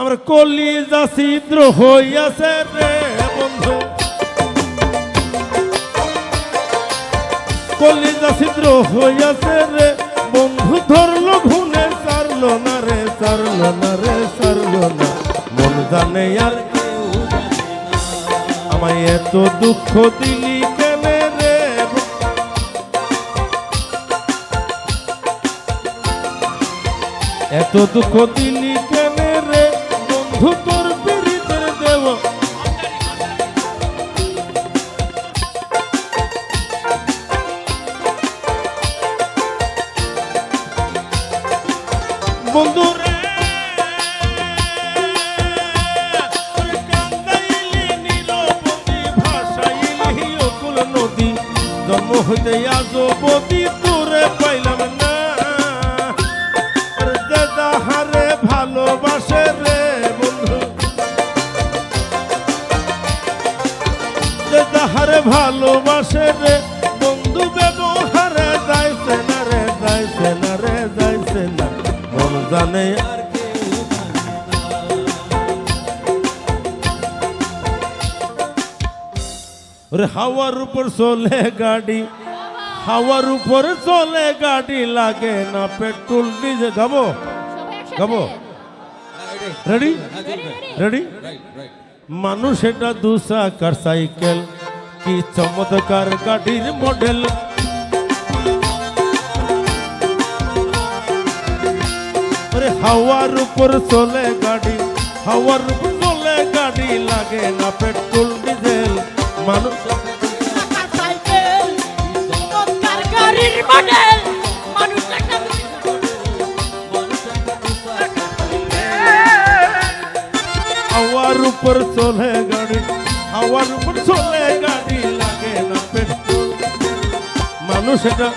আমার কলিজা ছিদ্র হইয়াছে রে বন্ধু। কলিজা ছিদ্র হইয়াছে রে বন্ধু, ধরলো ঘুনে সারলো না রে, সারলো না রে, সারলো না। মন জানে আর। আমায় এত দুঃখ দিলি কেনে রে এত দুঃখ দিলি হাওয়ার উপর চলে গাড়ি, হাওয়ার উপর চলে গাড়ি লাগে না পেট্রোল, ডিজে, গাবো গাবো। রেডি রেডি মানুষ এটা দুসাকার সাইকেল, কি চমৎকার গাড়ির মডেল। হাওয়ার উপর চলে গাড়ি, হাওয়ার উপর চলে গাড়ি লাগে না পেট্রোল, ডিজেল। মানুষ হাওয়ার উপর চলে গাড়ি, হাওয়ার উপর চলে গাড়ি লাগে না পেট্রোল। মানুষ এটা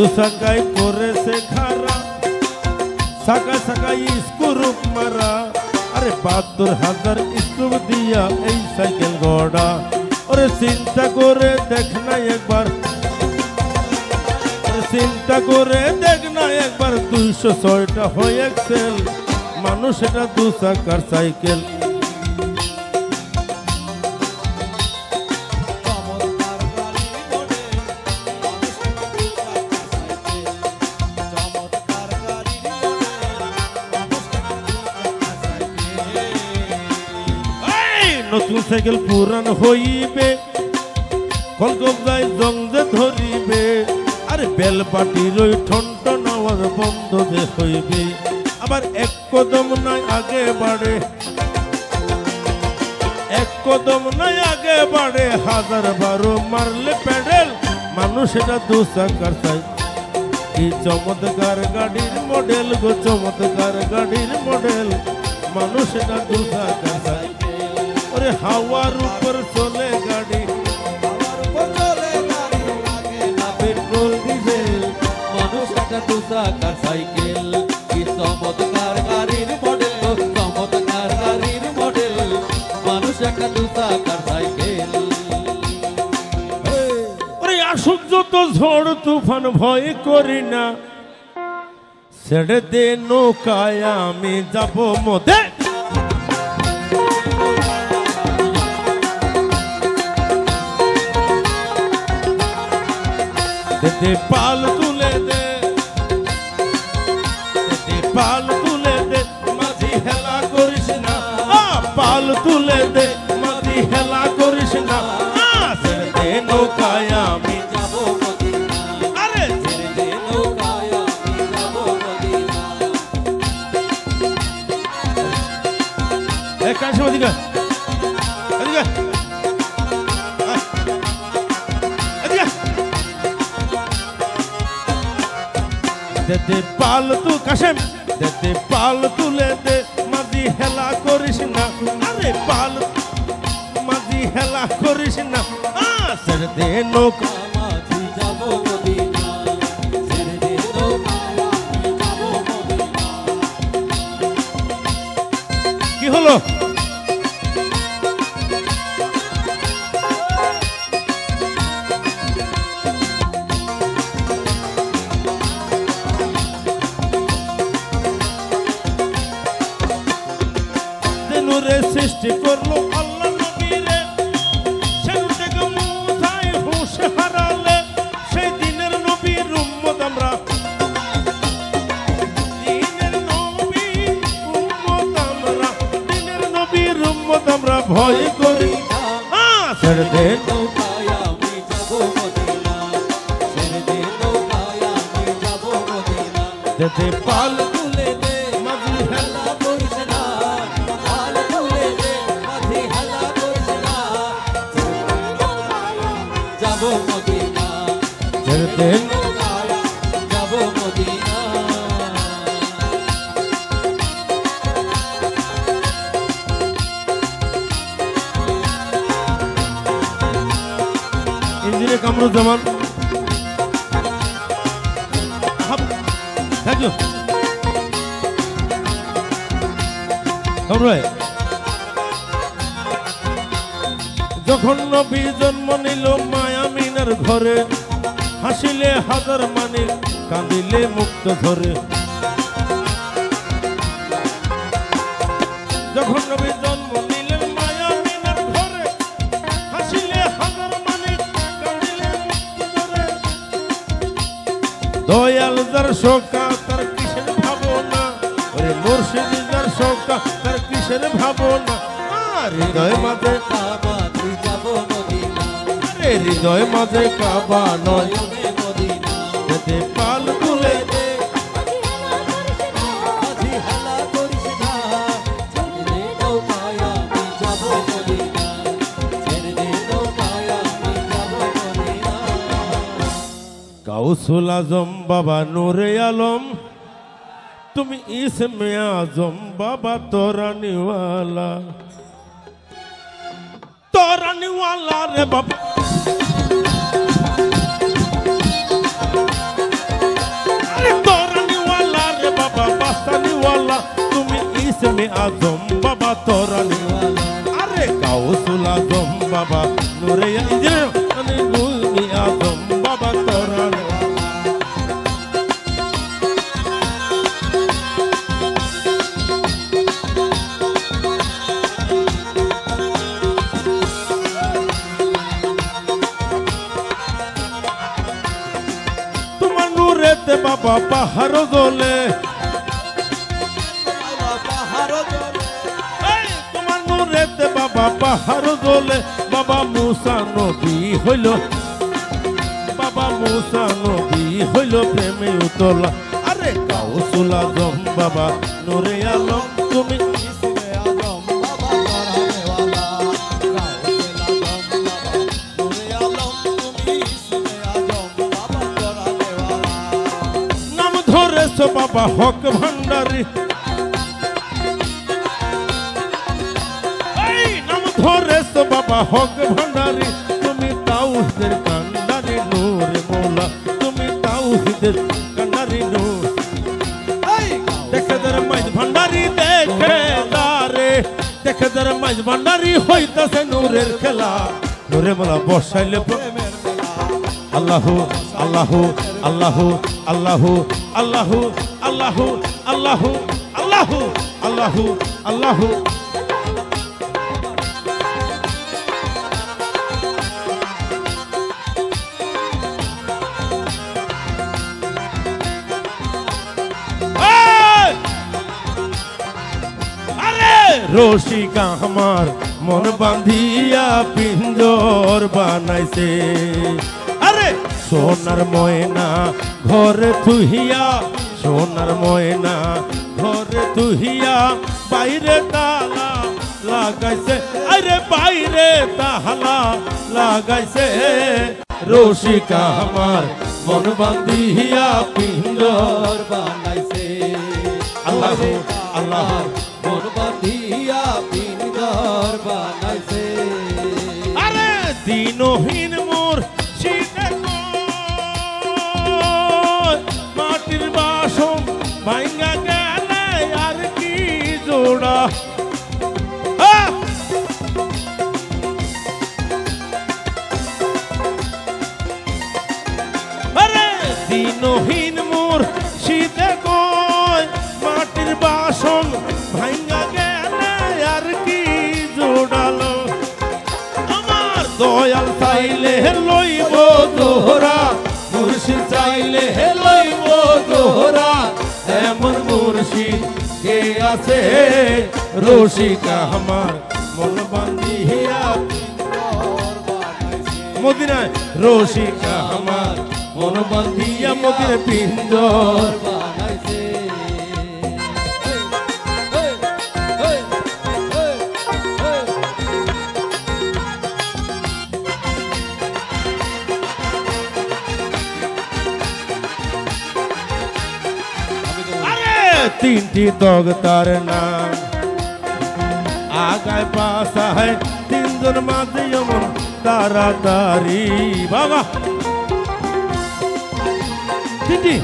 দুসাকাই পরেছে খারা, সাকা সাকা স্কুরুপ মারা। আরে বাহাত্তর হাজার স্কুপ দিয়া এই সাইকেল গড়া। ওরে চিন্তা করে দেখ না একবার চিন্তা করে দেখ না একবার। দুইশো ছয়টা হয় এক্সেল মানুষ এটা দু চাকার সাইকেল। নতুন সাইকেল পুরান হইবে। যে ধরিবে। আরে বেল পাটির ওই ঠন আওয়াজ বন্ধ যে হইবে। আবার এক কদম নাই আগে বাড়ে। এক কদম নাই আগে বাড়ে। হাজার বারো মারলে প্যাডেল, মানুষ এটা দু চাকার সাই কি চমৎকার গাড়ির মডেল গো, চমৎকার গাড়ির মডেল, মানুষ এটা দু চাকার সাই ওরে হাওয়ার উপর চলে গাড়ি। পেট্রোল, ডিজেল, মানুষ একটা তুষাকার সাইকেল। কি চমৎকার গাড়ির মডেল, চমৎকার গাড়ির মডেল, মানুষ একটা তুষাকার সাইকেল। ওরে আসুক যত ঝড়, তুফান, ভয় করি না। ছেড়ে দে নৌকায়, আমি যাব মধ্যে দে পাল তুলে দে। দে পাল তুলে দে মাঝি হেলা করিস না। পাল তুলে দে মাঝি হেলা করিস না। ছেড়ে দে নৌকায় আমি যাব আরে! ছেড়ে দে নৌকায় আমি যাব মদিনা এ কাশি দে দে পাল তু কাশেম দেতে পাল তুলে দে, মাঝি হেলা করিস না। আরে পাল, মাঝি হেলা করিস না। আসর দে নৌকা। Hoy con ¡Ah! Thank you কামরুয় যখন নবী জন্ম নিল মায়ামিনার ঘরে, হাসিলে হাজার মানিক কাঁদিলে মুক্ত ধরে যখন নবী জন্ম নিলেন মায়ামিনার ঘরে, হাসিলে হাজার মানিক কাঁদিলে মুক্ত ধরে দয়াল যার মুর্শিদ যার শৌকা তার কিসের ভাবনা? হৃদয় মাঝে হৃদয় মাঝে কাবা নয় পাল তুলে কাউসুল আজম, বাবা নুরে আলম। तुम इसमें आज़म, बाबा तोरानी वाला तोरानी वाला रे बाबा आज़म, बाबा तोरानी वाला अरे गाओ सुला बाबा। नूरे इंजीनियर। বাবা পাহাড় দোলে তোমার নুরেতে বাবা পাহাড় দোলে বাবা মুসা নবী হইল। বাবা মুসা নবী হইল প্রেমে উতলা। আরে কাউসুল আজম বাবা, নুরে আলম বাবা হক ভান্ডারি। নাম ধরেছ বাবা হক ভান্ডারি। তুমি তাওহিদের কান্ডারি নূর মোলা। তুমি তাওহিদের কান্ডারি নূর। দেখে দর মাইজ ভান্ডারি, দেখে দারে দেখে দর মাইজ ভান্ডারি হইতাছে নূরের খেলা। নূরে মোলা, বসাইলে আল্লাহ আল্লাহ আল্লাহ, আল্লাহু। अल्लाह अल्लाह अल्लाह अल्लाह अल्लाह अल्लाह रोशी का हमार मन बांधिया पिंजोर बनाई से সোনার ময়না ঘরে তুহিয়া, সোনার ময়না ঘরে তুহিয়া, বাইরে তালা লাগাইছে, আরে বাইরে তাহলা লাগাইছে। রসিকা আমার মন বান্ধিয়া ঘর বানাইছে। আল্লাহ আল্লাহ মন বাঁধিয়া দিনহীন মোর শীতে কয় মাটির বাসন ভাঙ্গা গেলে আর কি জোড়ালো? আমার দয়াল চাইলে লইব দোহরা, মুর্শিদ চাইলে লইব দোহরা। এমন মুর্শিদ কে আছে? রসিকা আমার মন বান্ধিয়া মদিনায় রসিকা মন বান্ধিয়া মদিনে পিঞ্জর বানাইছে তিনটি দগ তার নাম আগায় পাশায় তিনজন মাঝে এমন তাড়াতাড়ি বাবা তিনটি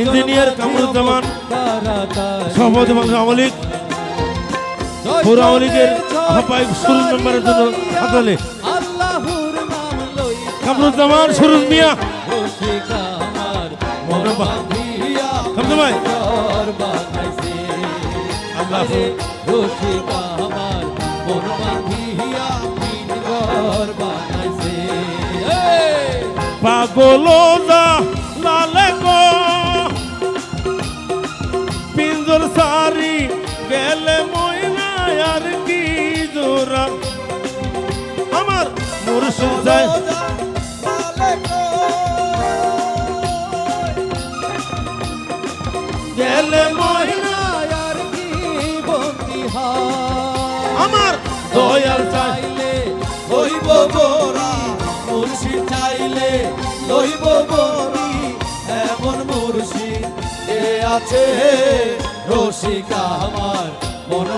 ইঞ্জিনিয়ার কামরুজ্জামান, সভাপতি মানুষ আমলিক পুরো আমলিকের আহ্বায়ক সুরুজ মেম্বারের জন্য হাতালে কামরুজ্জামান সুরুজ মিয়া। আল্লাহ মন বাঁধিয়া পিন ঘর বানাইছে! পাগল লালে গো পিঞ্জর সারি গেলে ময়না আর কি জোরা আমার মুর্শিদ আছে। রসিকা আমার মন